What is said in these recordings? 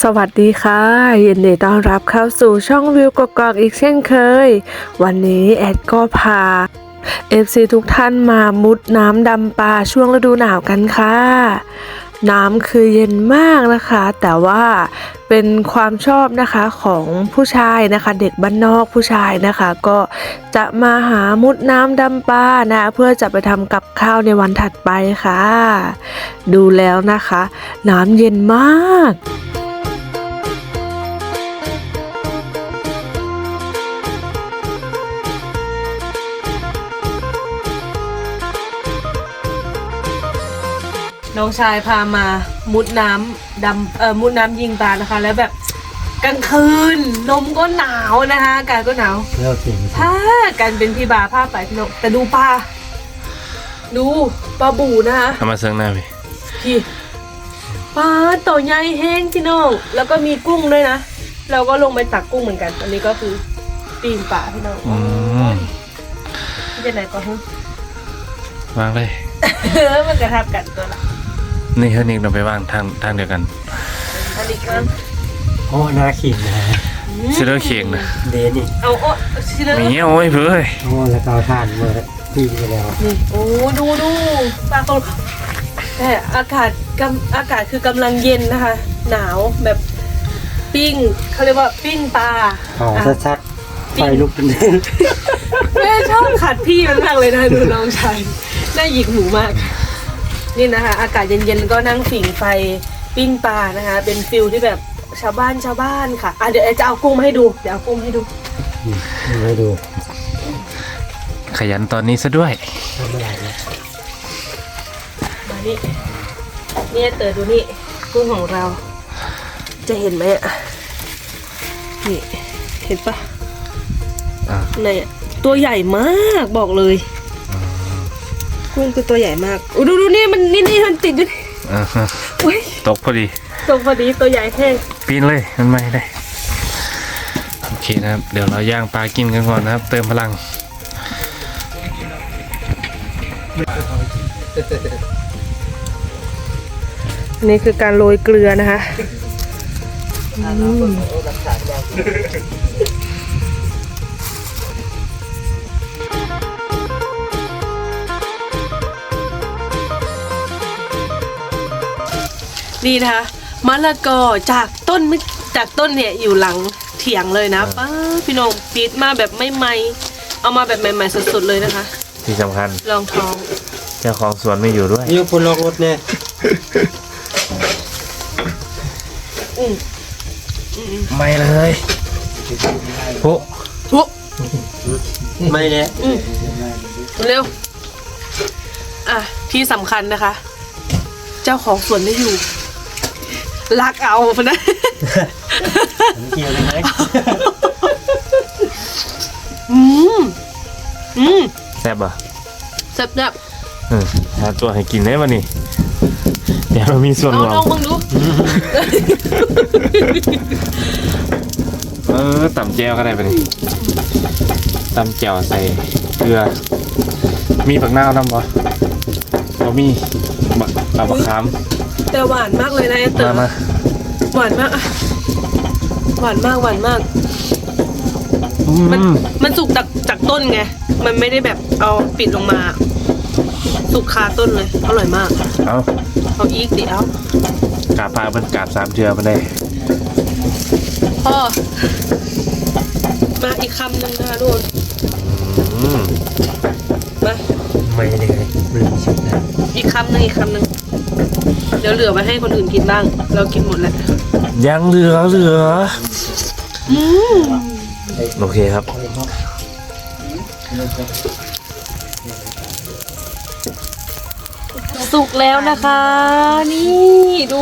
สวัสดีค่ะ ยินดีต้อนรับเข้าสู่ช่องวิวกกอกอีกเช่นเคย วันนี้แอดก็พา FC ทุกท่านมามุดน้ำดำปลาช่วงฤดูหนาวกันค่ะ น้ำคือเย็นมากนะคะ แต่ว่าเป็นความชอบนะคะของผู้ชายนะคะ เด็กบ้านนอกผู้ชายนะคะ ก็จะมาหามุดน้ำดำปลานะ เพื่อจะไปทำกับข้าวในวันถัดไปค่ะ ดูแล้วนะคะ น้ำเย็นมาก น้องชายพามามุดน้ำดำเอ่อมุดน้ำยิงปลานะคะ แล้วแบบกลางคืนลมก็หนาวนะคะอากาศก็หนาวเลิกเสียงผ้ากันเป็นพี่บาผ้าไปพี่นกแต่ดูปลาดูปลาบูนะคะเอามาเซิงหน้าพี่พี่ปลาตัวใหญ่แห้งพี่น้องแล้วก็มีกุ้งด้วยนะเราก็ลงไปตักกุ้งเหมือนกัน อันนี้ก็คือปีนป่าพี่น้องอืมที่จะไหนก็ฮึวางเลย มันกระทับกันตัวละ นี่เฮอนิกเราไปวางทางทางเดียวกันอันนี้ก็โอ้นาขิงนะซิลเลอร์เค้กนะเดนี่เอาโอ้ชิเลอมีร์เงี้ยโอ้ยเพื่อยโอ้แล้วก็เอาทานมาพี่ไปแล้วนี่โอ้ดูดูปลาตัวแต่อากาศกำอากาศคือกำลังเย็นนะคะ หนาวแบบปิ้งเขาเรียกว่าปิ้งปลาเผาอะชัดๆไฟลุกเป็นเด่นแม่ชอบขัดพี่มันมากเลยนะดูน้องชายน่าหยิกหมูมาก นี่นะคะ อากาศเย็นๆก็นั่งผิงไฟปิ้งปลานะคะ เป็นฟิลที่แบบชาวบ้านชาวบ้านค่ะอะเดี๋ยวจะเอากุ้งมาให้ดูเดี๋ยวเอากุ้งมาให้ดูมาดู ขยันตอนนี้ซะด้วยทำอะไรนะมานี่นี่เต๋อดูนี่กุ้งของเรา จะเห็นไหมอะนี่เห็นปะอ่าในอะตัวใหญ่มากบอกเลย กุ้งคือตัวใหญ่มากอุ๊ยดูดูนี่มันนี่นี่มันติดอยู่นี่อ่าฮะอุ้ยตกพอดี ตรงพอดีตัวใหญ่แห้งปีนเลยมันไม่ได้โอเคนะครับ เดี๋ยวเราย่างปลากินกันก่อนนะครับ เติมพลัง นี่คือการโรยเกลือนะคะ นี่นะคะมะละกอจากต้นไม่จากต้นเนี่ยอยู่หลังเถียงเลยนะป้าพี่น้องปีดมาแบบไม่ไหมเอามาแบบใหม่ๆสดๆเลยนะคะ ที่สำคัญลองท้อง เจ้าของสวนไม่อยู่ด้วยนี่คนลอกรถเนี่ยอืมไม่เลยโอ้ทุกไม่เนี่ยอืมเร็ว อะที่สำคัญนะคะ เจ้าของสวนไม่อยู่ ลักเอาพะนะผมเกี่ยวเลยไหมอืมอืมแซ่บอะแซ่บแบบอืมหาตัวให้กินได้ป่ะนี่เดี๋ยวเรามีส่วนเอารวลองมมึงดูเออต่ำแจวก็ได้ป่ะนี่ตำแจวใส่เกลือ มีผักนาวน้ำปะเรามีบักเอาบักขาม แต่หวานมากเลยนะไอ้เต๋มาอมาหวานมากอะหวานมากหวานมาก อืมันมมันสุกจากจากต้นไง มันไม่ได้แบบเอาปิดลงมา สุกคาต้นเลย อร่อยมาก เอาเอาอีกเดี๋ยวกาบพาเพิ่นกาบสามเชือมาได้พ่อ มาอีกคำหนึ่งนะคะทุกคนอืมมาไม่เลยไม่มีชุดนะอีกคำหนึ่งอีกคำหนึ่ง เดี๋ยวเหลือไว้ให้คนอื่นกินบ้าง เรากินหมดแล้วยังเหลือเหลืออืมโอเคครับ สุกแล้วนะคะ นี่ดู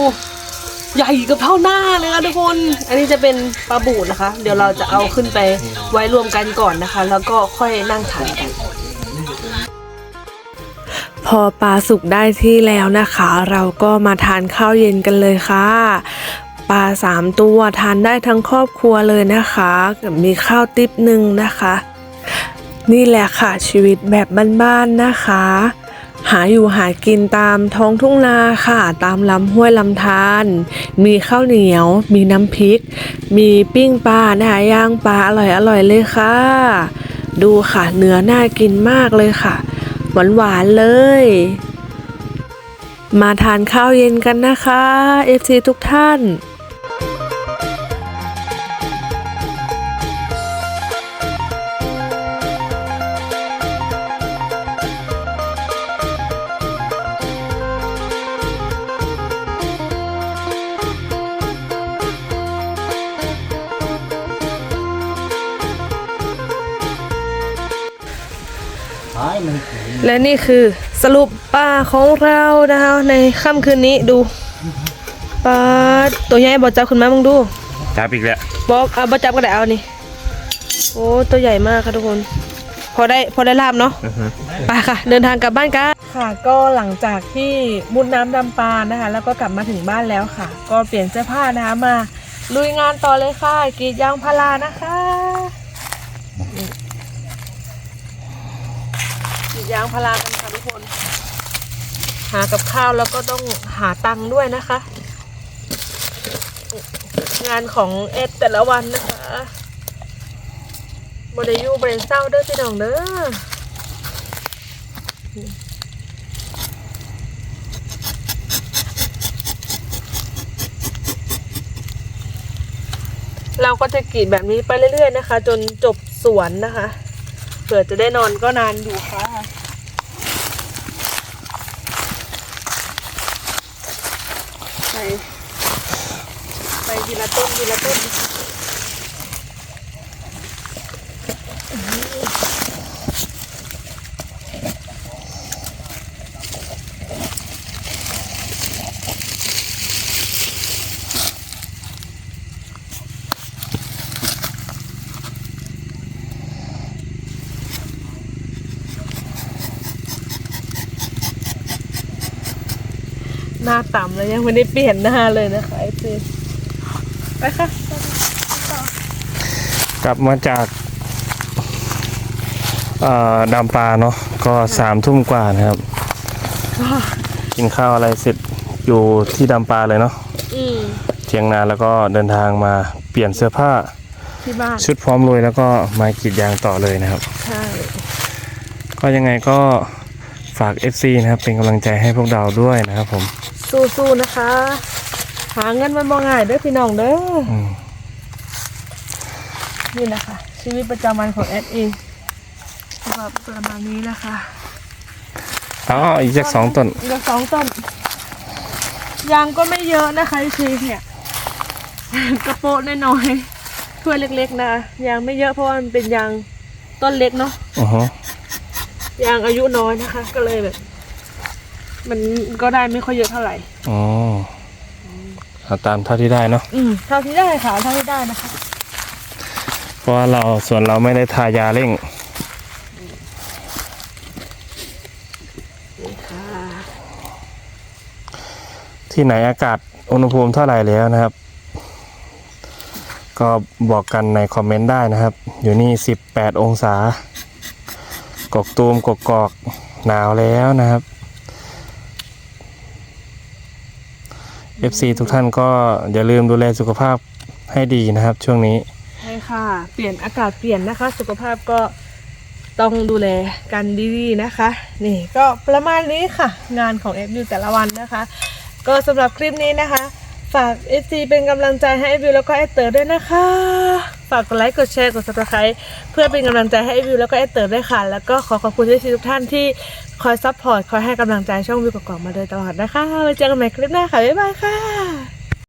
ใหญ่กับเท่าหน้าเลยค่ะทุกคน อันนี้จะเป็นปลาบูดนะคะ เดี๋ยวเราจะเอาขึ้นไปไว้รวมกันก่อนนะคะ แล้วก็ค่อยนั่งทานกัน พอปลาสุกได้ที่แล้วนะคะ เราก็มาทานข้าวเย็นกันเลยค่ะปลาสามตัวทานได้ทั้งครอบครัวเลยนะคะ มีข้าวติ๊บหนึ่งนะคะ นี่แหละค่ะชีวิตแบบบ้านๆนะคะ หาอยู่หากินตามท้องทุ่งนาค่ะ ตามลำห้วยลำธารมีข้าวเหนียว มีน้ำพริก มีปิ้งปลานะคะย่างปลาอร่อยอร่อยๆเลยค่ะ ดูค่ะเนื้อน่ากินมากเลยค่ะ หวานหวานๆเลย มาทานข้าวเย็นกันนะคะ FC ทุกท่าน และนี่คือสรุปปลาของเรานะคะ ในค่ำคืนนี้ดูปลาตัวใหญ่บอจับขึ้นมามึงดูจับอีกแล้วบอกเอาบอจับก็ได้เอานี่โอ้ตัวใหญ่มากค่ะทุกคน พอได้พอได้ลาบเนาะไปค่ะ เดินทางกลับบ้านกันค่ะก็หลังจากที่มุดน้ำดำปลานะคะ แล้วก็กลับมาถึงบ้านแล้วค่ะ ก็เปลี่ยนเสื้อผ้านะคะมาลุยงานต่อเลยค่ะกรีดยางพารานะคะกรีด ยางพารากันค่ะทุกคน หากับข้าวแล้วก็ต้องหาตังค์ด้วยนะคะ งานของเอ็ดแต่ละวันนะคะบริยูบริเศร้าเด้อพี่น้องเด้อเราก็จะกรีดแบบนี้ไปเรื่อยๆนะคะ จนจบสวนนะคะ เผื่อจะได้นอนก็นานอยู่ค่ะ ไปไปทีละต้นทีละต้น น้าต่ำเลยยังไม่ได้เปลี่ยนหน้าเลยนะคะไอซีไปค่ะ กลับมาจากเอ่อดำปลาเนาะก็สามทุ่มกว่านะครับ กินข้าวอะไรเสร็จอยู่ที่ดำปลาเลยเนาะอืมเที่ยงนานแล้วก็เดินทางมาเปลี่ยนเสื้อผ้าที่บ้านชุดพร้อมลุยแล้วก็มากรีดยางต่อเลยนะครับใช่ก็ยังไงก็ฝาก FC นะครับเป็นกำลังใจให้พวกเราด้วยนะครับผม สู้ๆนะคะ หาเงินมันมองง่ายเด้อพี่น้องเด้ออืมนี่นะคะ ชีวิตประจำวันของแอดเองแบบประมาณนี้นะคะอ๋ออีกจากสองต้นเหลือสองต้นยางก็ไม่เยอะนะคะชีเนี่ยกระโปะน้อยๆถ้วยเล็กๆนะยางไม่เยอะเพราะว่ามันเป็นยางต้นเล็กเนาะอือฮะยางอายุน้อยนะคะ ก็เลยแบบ มันก็ได้ไม่ค่อยเยอะเท่าไหร่อ๋อเอาตามเท่าที่ได้เนาะอืมเท่าที่ได้ค่ะเท่าที่ได้นะคะ เพราะว่าเราส่วนเราไม่ได้ทายาเร่งค่ะที่ไหนอากาศอุณหภูมิเท่าไหร่แล้วนะครับ ก็บอกกันในคอมเมนต์ได้นะครับ อยู่นี่ 18 องศากกตูมกกกอกหนาวแล้วนะครับ FC ทุกท่านก็อย่าลืมดูแลสุขภาพให้ดีนะครับ ช่วงนี้ ใช่ค่ะ เปลี่ยนอากาศเปลี่ยนนะคะ สุขภาพก็ต้องดูแลกันดีๆนะคะ นี่ก็ประมาณนี้ค่ะ งานของ f อแต่ละวันนะคะ ก็สำหรับคลิปนี้นะคะ ฝาก f อเป็นกำลังใจให้ f อแล้วก็ไอเตอร์ด้วยนะคะ ฝากกดไลค์กดแชร์กด subscribe เพื่อเป็นกำลังใจให้ f อแล้วก็ไอเตอร์ด้วยค่ะ แล้วก็ขอขอบคุณที่ทุกท่านที่ คอยซัพพอร์ต คอยให้กำลังใจช่องวิวกอกมาโดยตลอดนะคะไว้เจอกันใหม่คลิปหน้าค่ะ บ๊ายบายค่ะ